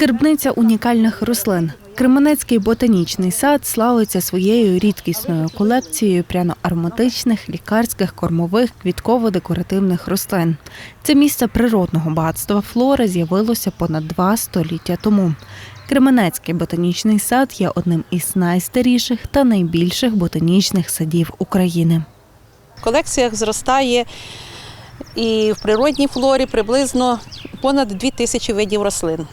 Скарбниця унікальних рослин. Кременецький ботанічний сад славиться своєю рідкісною колекцією пряно-ароматичних, лікарських, кормових, квітково-декоративних рослин. Це місце природного багатства флори з'явилося понад два століття тому. Кременецький ботанічний сад є одним із найстаріших та найбільших ботанічних садів України. В колекціях зростає і в природній флорі приблизно понад 2 тисячі видів рослин.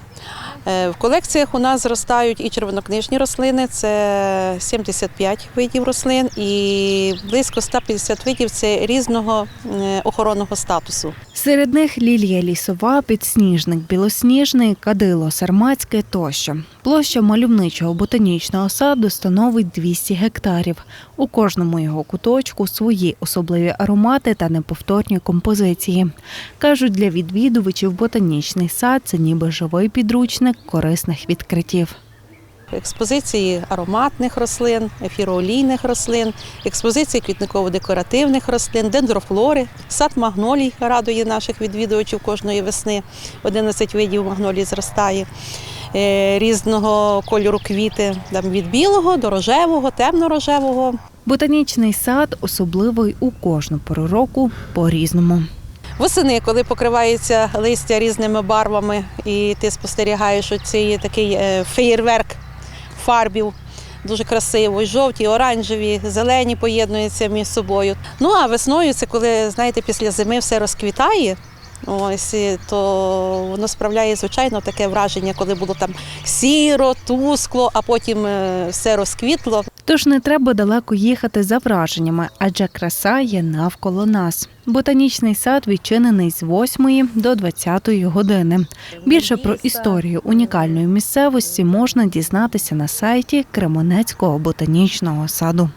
Е, В колекціях у нас зростають і червонокнижні рослини, це 75 видів рослин, і близько 150 видів це різного е, охоронного статусу. Серед них лілія лісова, підсніжник, білосніжний, кадило, сарматське тощо. Площа мальовничого ботанічного саду становить 200 гектарів. У кожному його куточку свої особливі аромати та неповторні композиції. Кажуть, для відвідувачів ботанічний сад це ніби живий підручник корисних відкриттів. Експозиції ароматних рослин, ефіроолійних рослин, експозиції квітниково-декоративних рослин, дендрофлори, сад магнолій радує наших відвідувачів кожної весни. 11 видів магнолій зростає. Е, Різного кольору квіти там від білого до рожевого, темно-рожевого. Ботанічний сад особливий у кожну пору року по-різному. Восени, коли покривається листя різними барвами, і ти спостерігаєш, що це є такий е, феєрверк фарбів. Дуже красиво, і жовті, і оранжеві, зелені поєднуються між собою. Ну а весною це коли, знаєте, після зими все розквітає. Ось то воно справляє звичайно таке враження, коли було там сіро, тускло, а потім е, все розквітло. Тож не треба далеко їхати за враженнями, адже краса є навколо нас. Ботанічний сад відчинений з 8 до 20 години. Більше про історію унікальної місцевості можна дізнатися на сайті Кременецького ботанічного саду.